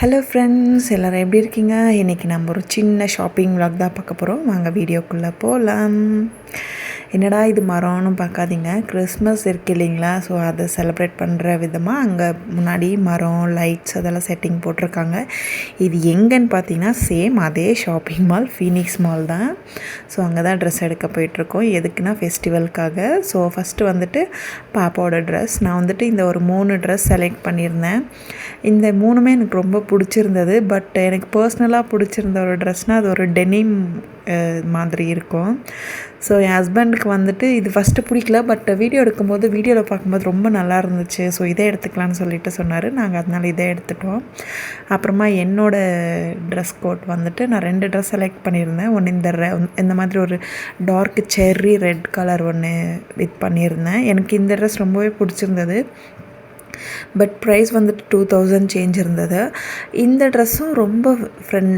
Hello friends எல்லோரும் எப்படி இருக்கீங்க? இன்றைக்கி நம்ம ஒரு சின்ன ஷாப்பிங் விளாக் தான் பார்க்க போகிறோம் வாங்க வீடியோக்குள்ளே போகலாம் என்னடா இது மரம்னு பார்க்காதீங்க. கிறிஸ்மஸ் இருக்கு இல்லைங்களா? ஸோ அதை செலிப்ரேட் பண்ணுற விதமாக அங்கே முன்னாடி மரம் லைட்ஸ் அதெல்லாம் செட்டிங் போட்டிருக்காங்க. இது எங்கன்னு பார்த்தீங்கன்னா சேம் அதே ஷாப்பிங் மால் ஃபீனிக்ஸ் மால் தான். ஸோ அங்கே தான் ட்ரெஸ் எடுக்க போயிட்டுருக்கோம். எதுக்குன்னா ஃபெஸ்டிவலுக்காக ஸோ ஃபஸ்ட்டு வந்துட்டு பாப்பாவோட ட்ரெஸ் நான் வந்துட்டு இந்த ஒரு மூணு ட்ரெஸ் செலக்ட் பண்ணியிருந்தேன். இந்த மூணுமே எனக்கு ரொம்ப பிடிச்சிருந்தது. பட் எனக்கு பர்சனலாக பிடிச்சிருந்த ஒரு ட்ரெஸ்னால் அது ஒரு டெனிம் மாதிரி இருக்கும். ஸோ என் ஹஸ்பண்டுக்கு வந்துட்டு இது ஃபஸ்ட்டு பிடிக்கல பட் வீடியோ எடுக்கும்போது வீடியோவில் பார்க்கும்போது ரொம்ப நல்லா இருந்துச்சு. ஸோ இதே எடுத்துக்கலாம்னு சொல்லிட்டு சொன்னார். நாங்கள் அதனால் இதே எடுத்துட்டோம். அப்புறமா என்னோடய ட்ரெஸ் கோட் வந்துட்டு நான் ரெண்டு ட்ரெஸ் செலக்ட் பண்ணியிருந்தேன். ஒன்று இந்த ரெ இந்த மாதிரி ஒரு டார்க் செர்ரி ரெட் கலர் ஒன்று இது பண்ணியிருந்தேன். எனக்கு இந்த ட்ரெஸ் ரொம்பவே பிடிச்சிருந்தது. பட் ப்ரைஸ் வந்துட்டு டூ தௌசண்ட் சேஞ்ச் இருந்தது. இந்த ட்ரெஸ்ஸும் ரொம்ப ஃப்ரெண்ட்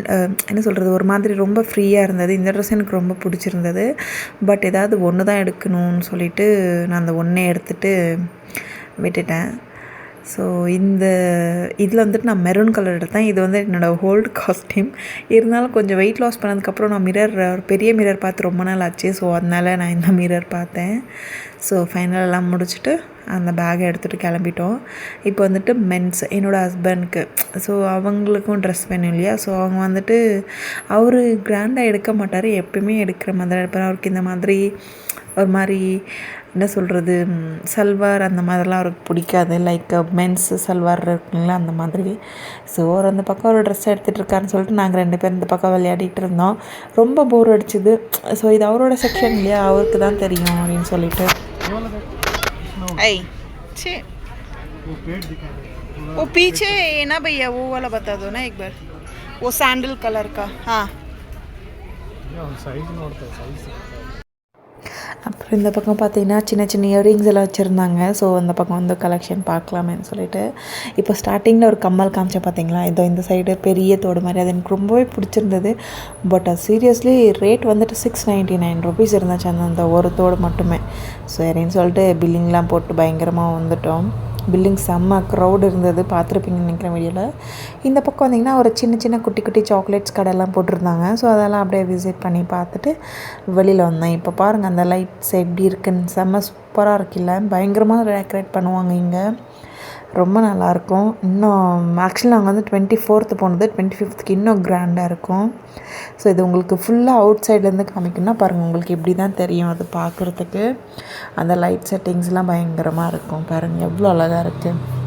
என்ன சொல்கிறது ஒரு மாதிரி ரொம்ப ஃப்ரீயாக இருந்தது. இந்த ட்ரெஸ் எனக்கு ரொம்ப பிடிச்சிருந்தது. பட் ஏதாவது ஒன்று தான் எடுக்கணும்னு சொல்லிட்டு நான் அந்த ஒன்றே எடுத்துகிட்டு விட்டுட்டேன். ஸோ இந்த இதில் வந்துட்டு நான் மெரூன் கலர் எடுத்தேன். இது வந்து என்னோடய ஹோல்டு காஸ்டியூம் இருந்தாலும் கொஞ்சம் வெயிட் லாஸ் பண்ணதுக்கப்புறம் நான் மிரர் ஒரு பெரிய மிரர் பார்த்து ரொம்ப நாள் ஆச்சு. ஸோ அதனால் நான் இந்த மிரர் பார்த்தேன். ஸோ ஃபைனலெல்லாம் முடிச்சுட்டு அந்த பேகை எடுத்துகிட்டு கிளம்பிட்டோம். இப்போ வந்துட்டு மென்ஸ் என்னோடய ஹஸ்பண்ட்க்கு ஸோ அவங்களுக்கும் ட்ரெஸ் வேணும் இல்லையா? ஸோ அவங்க வந்துட்டு அவர் கிராண்டாக எடுக்க மாட்டார். எப்பயுமே எடுக்கிற மாதிரி எடுப்பார் அவருக்கு இந்த மாதிரி ஒரு மாதிரி என்ன சொல்கிறது சல்வார் அந்த மாதிரிலாம் அவருக்கு பிடிக்காது லைக் மென்ஸ் சல்வார் இருக்குங்களா அந்த மாதிரி ஸோ அவர் அந்த பக்கம் ஒரு ட்ரெஸ் எடுத்துகிட்டு இருக்காருன்னு சொல்லிட்டு நாங்கள் ரெண்டு பேரும் இந்த பக்கம் விளையாடிட்டு இருந்தோம் ரொம்ப போர் அடிச்சுது ஸோ இது அவரோட செக்ஷன் இல்லையா அவருக்கு தான் தெரியும் அப்படின்னு சொல்லிட்டு आई छे वो पीछे है ना भैया वो वाला बता दो ना एक बार वो सैंडल कलर का हाँ அப்புறம் இந்த பக்கம் பார்த்தீங்கன்னா சின்ன சின்ன இயரிங்ஸ் எல்லாம் வச்சுருந்தாங்க. ஸோ அந்த பக்கம் வந்து கலெக்ஷன் பார்க்கலாமேன்னு சொல்லிட்டு. இப்போ ஸ்டார்டிங்கில் ஒரு கம்மல் காமிச்ச பார்த்தீங்களா? இதோ இந்த சைடு பெரிய தோடு மாதிரி. அது எனக்கு ரொம்பவே பிடிச்சிருந்தது. பட் அது சீரியஸ்லி ரேட் வந்துட்டு சிக்ஸ் நைன்ட்டி நைன் ருபீஸ் இருந்துச்சு அந்த அந்த ஒரு தோடு மட்டுமே. சரின்னு சொல்லிட்டு பில்லிங்லாம் போட்டு பயங்கரமாக வந்துட்டோம். பில்டிங் செம்ம க்ரௌட் இருந்தது பார்த்துருப்பீங்கன்னு நினைக்கிறேன் வீடியோவில் இந்த பக்கம் வந்திங்கன்னா ஒரு சின்ன சின்ன குட்டி குட்டி சாக்லேட்ஸ் கடையெல்லாம் போட்டிருந்தாங்க. ஸோ அதெல்லாம் அப்படியே விசிட் பண்ணி பார்த்துட்டு வெளியில் வந்தேன். இப்போ பாருங்கள் அந்த லைட்ஸ் எப்படி இருக்குன்னு. செம்ம சூப்பராக இருக்குல்ல பயங்கரமாக டெக்கரேட் பண்ணுவாங்க இங்கே. ரொம்ப நல்லாயிருக்கும். இன்னும் ஆக்சுவலி நாங்கள் வந்து டுவெண்ட்டி ஃபோர்த்து போனது டுவெண்ட்டி ஃபிஃப்த்துக்கு இன்னும் கிராண்டாக இருக்கும். ஸோ இது உங்களுக்கு ஃபுல்லாக அவுட் சைட்லேருந்து காமிக்கணும்னா பாருங்கள் உங்களுக்கு எப்படி தான் தெரியும் அது பார்க்குறதுக்கு அந்த லைட் செட்டிங்ஸ்லாம் பயங்கரமாக இருக்கும். பாருங்கள் எவ்வளோ அழகாக இருக்குது